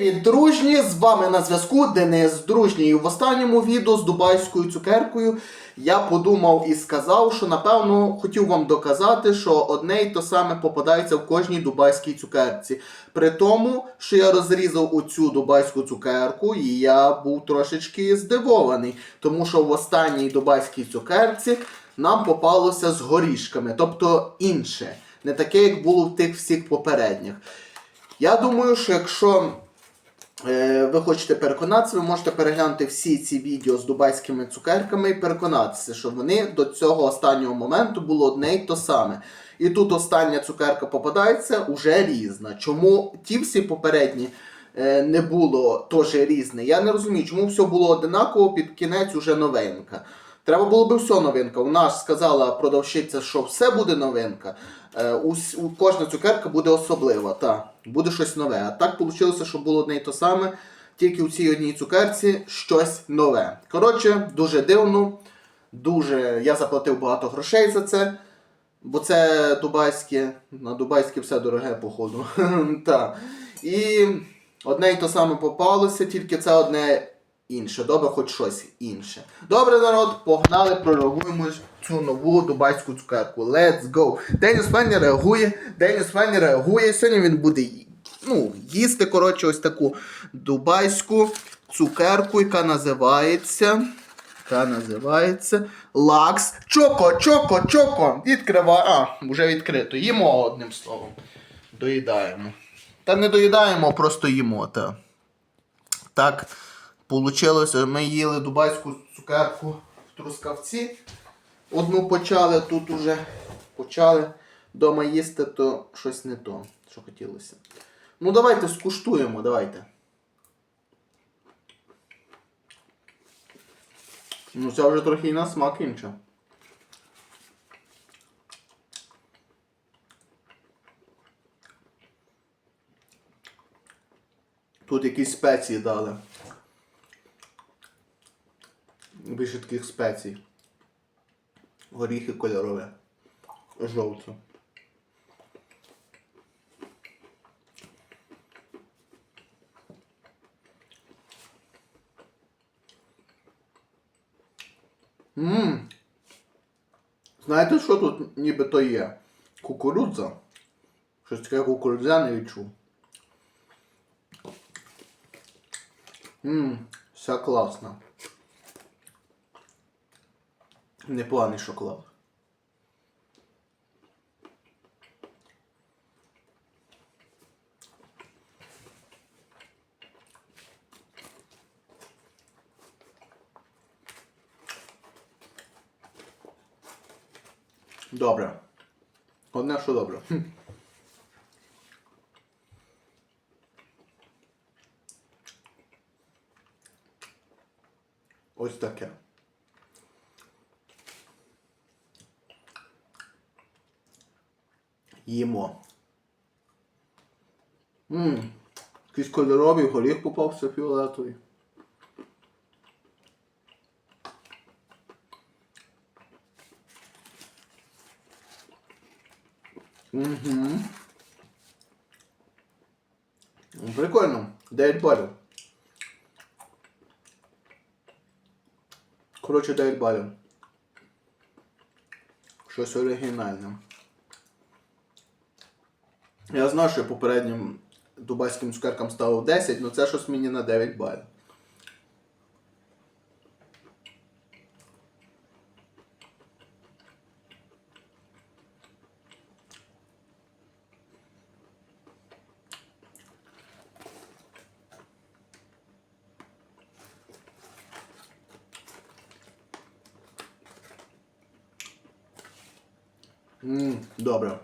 Привіт, дружні! З вами на зв'язку Денис Дружній. І в останньому відео з дубайською цукеркою я подумав і сказав, що напевно хотів вам доказати, що одне й то саме попадається в кожній дубайській цукерці. При тому, що я розрізав оцю дубайську цукерку, і я був трошечки здивований, тому що в останній дубайській цукерці нам попалося з горішками, тобто інше, не таке, як було в тих всіх попередніх. Я думаю, що якщо ви хочете переконатися, ви можете переглянути всі ці відео з дубайськими цукерками і переконатися, що вони до цього останнього моменту було одне й то саме. І тут остання цукерка попадається уже різна. Чому ті всі попередні е, не було теж різне? Я не розумію, чому все було одинаково, під кінець уже новинка. Треба було би все новинка. У нас сказала продавщиця, що все буде новинка. Е, у, кожна цукерка буде особлива, та, буде щось нове. А так вийшло, що було одне й то саме, тільки у цій одній цукерці щось нове. Коротше, дуже дивно, дуже. Я заплатив багато грошей за це, бо це дубайське, на дубайське все дороге, походу. Та. І одне й то саме попалося, тільки це одне інше. Добре, хоч щось інше. Добре, народ, погнали, прореагуємо цю нову дубайську цукерку. Let's go! Деніс Фенні реагує, Деніс Фенні реагує. Сьогодні він буде ну, їсти, коротше, ось таку дубайську цукерку, яка називається. Яка називається Лакс. Чоко, чоко, чоко. Відкривай. А, вже відкрито. Їмо одним словом. Доїдаємо. Та не доїдаємо, просто їмо. Та. Так, получилося, ми їли дубайську цукерку в трускавці. Одну почали, тут уже почали вдома їсти, то щось не то, що хотілося. Ну давайте скуштуємо, давайте. Ну це вже трохи і на смак інше. Тут якісь спеції дали. Більше таких спецій. Горіхи кольорові. Жовті. Ммм. Знаєте, що тут нібито є? Кукурудза. Щось таке кукурудзяне відчув. Ммм, вся класна. Непоганий шоколад. Добре. Одне, що добре. Ось таке. Їмо. Ммм. Якийсь кольоровий горіх попався фіолетовий. Угу. Прикольно. 9 балів. Коротше, 9 балів. Щось оригінальне. Я знав, що попереднім дубайським цукеркам ставив 10, але це щось мені на 9 балів. Добре.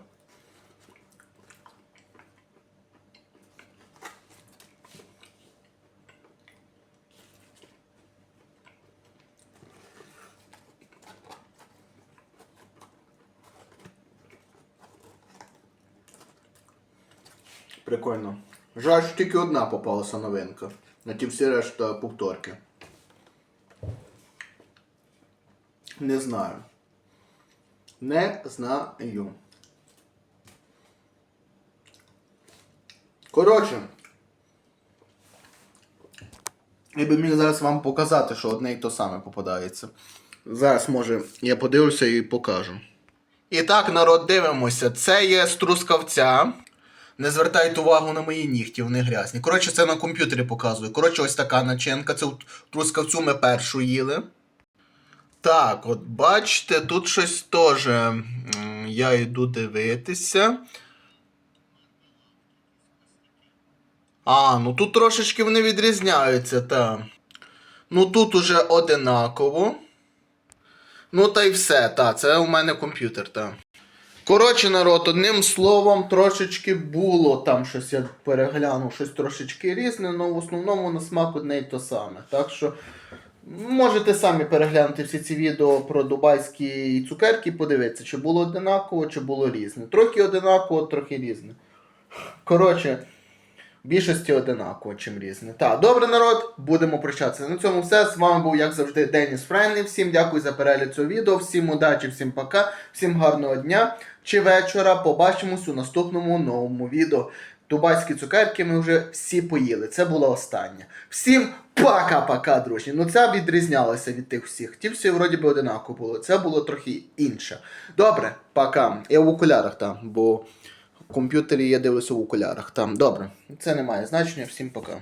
Прикольно. Жаль, що тільки одна попалася новинка. На ті всі решта повторки. Не знаю. Не знаю. Коротше. Я би міг зараз вам показати, що одне і то саме попадається. Зараз, може, я подивлюся і покажу. І так, народ, дивимося. Це є з трускавця. Не звертайте увагу на мої нігті, вони грязні. Коротше, це на комп'ютері показую. Коротше, ось така начинка. Це трускавцю ми першу їли. Так, от бачите, тут щось теж. Я йду дивитися. А, ну тут трошечки вони відрізняються, так. Ну тут уже одинаково. Ну та й все, та, це у мене комп'ютер, та. Коротше, народ, одним словом, трошечки було там щось, я переглянув, щось трошечки різне, але в основному на смак одне й то саме. Так що можете самі переглянути всі ці відео про дубайські цукерки і подивитися, чи було одинаково, чи було різне. Трохи одинаково, трохи різне. Коротше, більшості одинаково, чим різне. Так, добре, народ, будемо прощатися. На цьому все. З вами був, як завжди, Деніс Френлі. Всім дякую за перегляд цього відео, всім удачі, всім пока, всім гарного дня чи вечора. Побачимось у наступному новому відео. Дубайські цукерки ми вже всі поїли. Це була остання. Всім пока-пока, друзі. Ну це відрізнялося від тих всіх. Ті всі вроді би одинаково було. Це було трохи інше. Добре, пока. Я в окулярах там, бо комп'ютері я дивлюся в окулярах. Там, добре. Це не має значення. Всім пока.